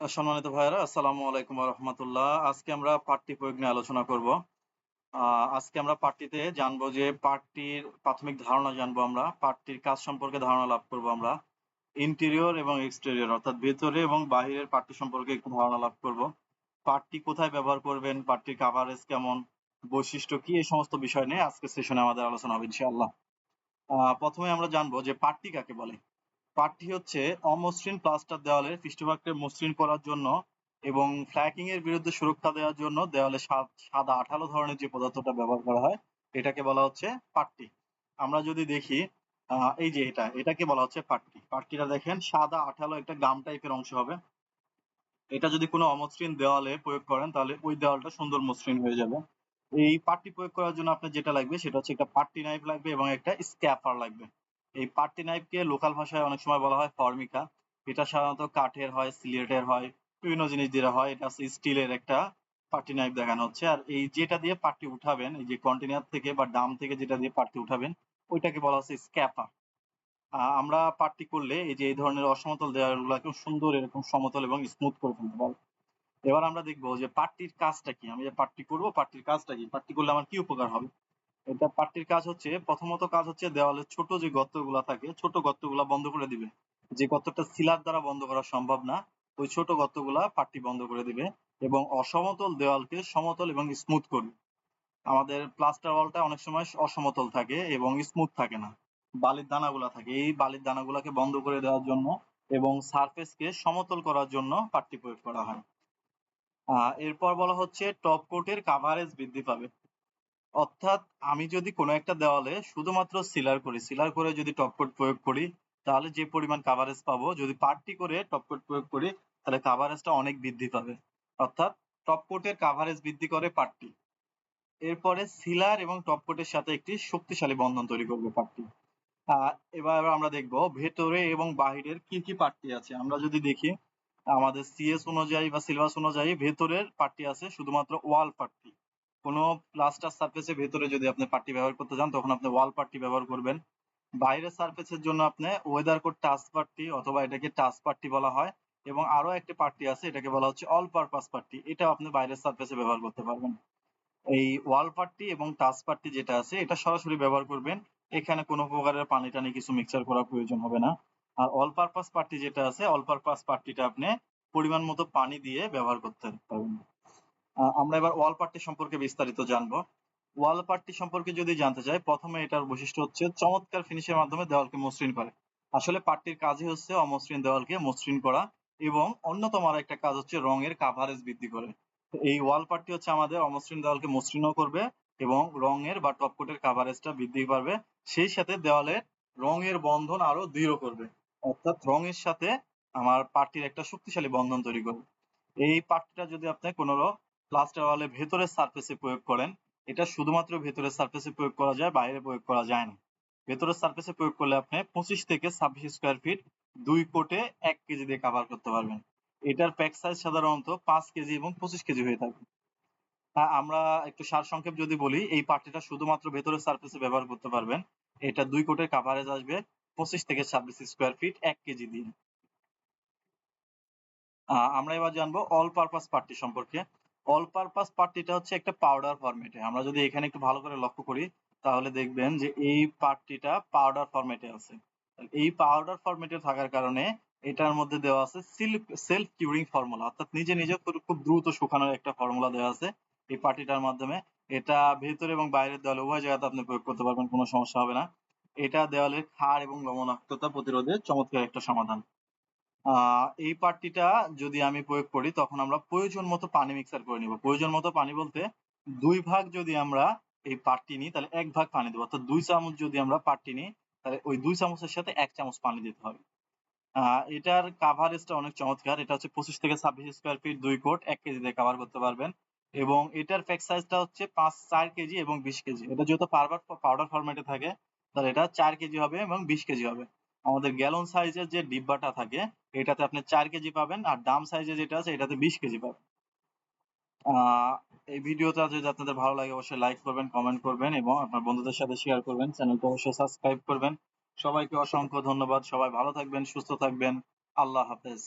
সম্মানিত ভাইয়েরা আসসালামু আলাইকুম রাহমাতুল্লাহ। আজকে আমরা পাঠটি প্রয়োগ নিয়ে আলোচনা করব। আজকে আমরা পাঠটিতে জানব যে পাঠটির প্রাথমিক ধারণা জানব আমরা। পাঠটির কাজ সম্পর্কে ধারণা লাভ করব আমরা। ইন্টেরিয়র এবং এক্সটেরিয়র অর্থাৎ ভেতরে এবং বাহিরের পাঠটি সম্পর্কে একটু ধারণা লাভ করব। পাঠটি কোথায় ব্যবহার করবেন, পাঠটির কাভারেজ কেমন, বৈশিষ্ট্য কি এই সমস্ত বিষয় নিয়ে আজকে সেশনে আমাদের আলোচনা হবে ইনশাআল্লাহ। প্রথমে আমরা জানব যে পাঠটি কাকে বলে? পাঠটি হচ্ছে অমসৃণ প্লাস্টার দেওয়ালের পৃষ্ঠভাগকে মসৃণ করার জন্য এবং ফ্ল্যাকিং এর বিরুদ্ধে সুরক্ষা দেওয়ার জন্য দেওয়ালে সাদা আঠালো ধরনের যে পদার্থটা ব্যবহার করা হয়, এটাকে বলা হচ্ছে পাট্টি। আমরা যদি দেখি এই যে এটা, এটাকে বলা হচ্ছে পাট্টি। পাট্টিটা দেখেন, সাদা আঠালো একটা গাম টাইপের অংশ হবে। এটা যদি কোনো অমসৃণ দেওয়ালে প্রয়োগ করেন, তাহলে ওই দেওয়ালটা সুন্দর মসৃণ হয়ে যাবে। এই পাট্টি প্রয়োগ করার জন্য আপনার যেটা লাগবে, সেটা হচ্ছে একটা পাট্টি নাইফ লাগবে এবং একটা স্ক্যাপার লাগবে। এই পাট্টি নাইফকে লোকাল ভাষায় অনেক সময় বলা হয় ফর্মিকা। এটা সাধারণত কাঠের হয়, সিলেটের হয়, বিভিন্ন জিনিস দিয়ে হয়। এটা হচ্ছে স্টিলের একটা পাট্টি নাইফ দেখানো হচ্ছে। আর এই যেটা দিয়ে পাট্টি উঠাবেন, এই যে কন্টেনার থেকে বা ডাম থেকে যেটা দিয়ে পাট্টি উঠাবেন, ওইটাকে বলা হচ্ছে স্ক্যাপার। আমরা পাট্টি করলে এই যে এই ধরনের অসমতল দেওয়ালগুলোকে সুন্দর এরকম সমতল এবং স্মুথ করে ফেলতে পারব। এবার আমরা দেখব যে পাট্টির কাজটা কি? আমি যে পাট্টি করব, পাট্টির কাজটা কি? পাট্টি করলে আমার কি উপকার হবে? এটা পাট্টির কাজ হচ্ছে, প্রথমত কাজ হচ্ছে দেওয়ালের ছোট যে গর্তগুলা থাকে, ছোট গর্তগুলা বন্ধ করে দিবে। যে গর্তটা সিলার দ্বারা বন্ধ করা সম্ভব না, ওই ছোট গর্তগুলা পাট্টি বন্ধ করে দিবে এবং অসমতল দেওয়ালকে সমতল এবং স্মুথ করবে। আমাদের প্লাস্টার ওয়ালটা অনেক সময় অসমতল থাকে এবং স্মুথ থাকে না। বালির দানাগুলা থাকে, এই বালির দানাগুলাকে বন্ধ করে দেওয়ার জন্য এবং সারফেসকে সমতল করার জন্য পাট্টি প্রয়োগ করা হয়। এরপর বলা হচ্ছে টপ কোটের কাভারেজ বৃদ্ধি পাবে। অর্থাৎ আমি যদি কোনো একটা দেওয়ালে শুধুমাত্র সিলার করি, সিলার করে যদি টপ কোট প্রয়োগ করি, তাহলে যে পরিমাণ কাভারেজ পাবো, যদি পার্টি করে টপ কোট প্রয়োগ করি, তাহলে কাভারেজটা অনেক বৃদ্ধি পাবে। অর্থাৎ টপ কোটের কাভারেজ বৃদ্ধি করে পার্টি এরপরে সিলার এবং টপ কোটের সাথে একটি শক্তিশালী বন্ধন তৈরি করবে পার্টি এবার আমরা দেখব ভেতরে এবং বাহিরের কি কি পার্টি আছে। আমরা যদি দেখি, আমাদের সিএস অনুযায়ী বা সিলেবাস অনুযায়ী ভেতরের পার্টি আছে, শুধুমাত্র ওয়াল পার্টি কোনো প্লাস্টার সারফেসের ভেতরে যদি আপনি পার্টি ব্যবহার করতে চান তখন আপনি ওয়াল পার্টি ব্যবহার করবেন। বাইরের সারফেসের জন্য আপনি ওয়েদার কোড টাচ পার্টি অথবা এটাকে টাচ পার্টি বলা হয় এবং আরও একটি পার্টি আছে, এটাকে বলা হচ্ছে অল পারপাস পার্টি এটা আপনি বাইরের সারফেসে ব্যবহার করতে পারবেন। এই ওয়াল পার্টি এবং টাচ পার্টি যেটা আছে, এটা সরাসরি ব্যবহার করবেন। এখানে কোনো প্রকারের পানি টানি কিছু মিক্সার করার প্রয়োজন হবে না। আর অল পারপাস পার্টি যেটা আছে অল পারপাস পার্টিটা আপনি পরিমাণ মতো পানি দিয়ে ব্যবহার করতে পারবেন। আমরা এবার ওয়াল পার্টি সম্পর্কে বিস্তারিত জানব। ওয়াল পার্টি সম্পর্কে যদি জানতে চাই, প্রথমে এটার বৈশিষ্ট্য হচ্ছে চমৎকার ফিনিশের মাধ্যমে দেওয়ালকে মসৃণ করে। আসলে পার্টির কাজই হচ্ছে অমসৃণ দেওয়ালকে মসৃণ করা এবং অন্যতম আর একটা কাজ হচ্ছে রঙের কাভারেজ বৃদ্ধি করে। এই ওয়াল পার্টি হচ্ছে আমাদের অমসৃণ দেওয়ালকে মসৃণও করবে এবং রঙের বা টপকোটের কাভারেজটা বৃদ্ধি পারবে। সেই সাথে দেওয়ালের রঙের বন্ধন আরও দৃঢ় করবে। অর্থাৎ রঙের সাথে আমার পার্টির একটা শক্তিশালী বন্ধন তৈরি করবে। এই পার্টিটা যদি আপনি কোনো প্লাস্টার ওয়ালের ভেতরের সারফেসে প্রয়োগ করেন। এটা শুধুমাত্র ভেতরের সারফেসে প্রয়োগ করা যায়, বাইরে প্রয়োগ করা যায় না। ভেতরের সারফেসে প্রয়োগ করলে আপনি পঁচিশ থেকে ছাব্বিশ স্কোয়ার ফিট দুই কোটে এক কেজি দিয়ে কাভার করতে পারবেন। এটার প্যাক সাইজ সাধারণত পাঁচ কেজি এবং পঁচিশ কেজি হয়ে থাকে। আমরা একটু সার সংক্ষেপ যদি বলি, এই পার্টিটা শুধুমাত্র ভেতরের সারফেসে ব্যবহার করতে পারবেন। এটা দুই কোটের কাভারেজ আসবে পঁচিশ থেকে ছাব্বিশ স্কোয়ার ফিট এক কেজি দিয়ে। আমরা এবার জানব অল পারপাস পার্টি সম্পর্কে। অল পারপাস পার্টিটা হচ্ছে একটা পাউডার ফরম্যাটে আমরা যদি এখানে একটু ভালো করে লক্ষ্য করি, তাহলে দেখবেন যে এই পার্টিটা পাউডার ফরম্যাটে আছে। এই পাউডার ফরম্যাটে থাকার কারণে এটার মধ্যে দেওয়া আছে সেলফ কিউরিং ফর্মুলা অর্থাৎ নিজে নিজে খুব দ্রুত শুকানোর একটা ফর্মুলা দেওয়া আছে। এই পার্টিটার মাধ্যমে এটা ভেতরে এবং বাইরের দেওয়ালে, উভয় জায়গাতে আপনি প্রয়োগ করতে পারবেন, কোনো সমস্যা হবে না। এটা দেওয়ালের ক্ষার এবং লবণাক্ততা প্রতিরোধে চমৎকার একটা সমাধান। এই পার্টিটা যদি আমি প্রয়োগ করি, তখন আমরা প্রয়োজন মতো পানি মিক্সার করে নিব। প্রয়োজন মতো পানি বলতে দুই ভাগ যদি আমরা এই পাটটি নিই, তাহলে এক ভাগ পানি দেবো। অর্থাৎ দুই চামচ যদি আমরা পাটটি নিই, তাহলে ওই দুই চামচের সাথে এক চামচ পানি দিতে হবে। এটার কাভারেজটা অনেক চমৎকার। এটা হচ্ছে পঁচিশ থেকে ছাব্বিশ স্কোয়ার ফিট দুই কোট, এক কেজি দিয়ে কাভার করতে পারবেন। এবং এটার প্যাক সাইজটা হচ্ছে পাঁচ, চার কেজি এবং বিশ কেজি। এটা যেহেতু পাউডার পাউডার ফরম্যাটে থাকে, তাহলে এটা চার কেজি হবে এবং বিশ কেজি হবে। আমাদের গ্যালন সাইজের যে ডিব্বাটা থাকে, এটাতে আপনি চার কেজি পাবেন আর ডাম সাইজে যেটা আছে, এটাতে বিশ কেজি পাবেন। এই ভিডিওটা যদি আপনাদের ভালো লাগে, অবশ্যই লাইক করবেন কমেন্ট করবেন এবং আপনার বন্ধুদের সাথে শেয়ার করবেন। চ্যানেলটা অবশ্যই সাবস্ক্রাইব করবেন। সবাইকে অসংখ্য ধন্যবাদ। সবাই ভালো থাকবেন, সুস্থ থাকবেন। আল্লাহ হাফেজ।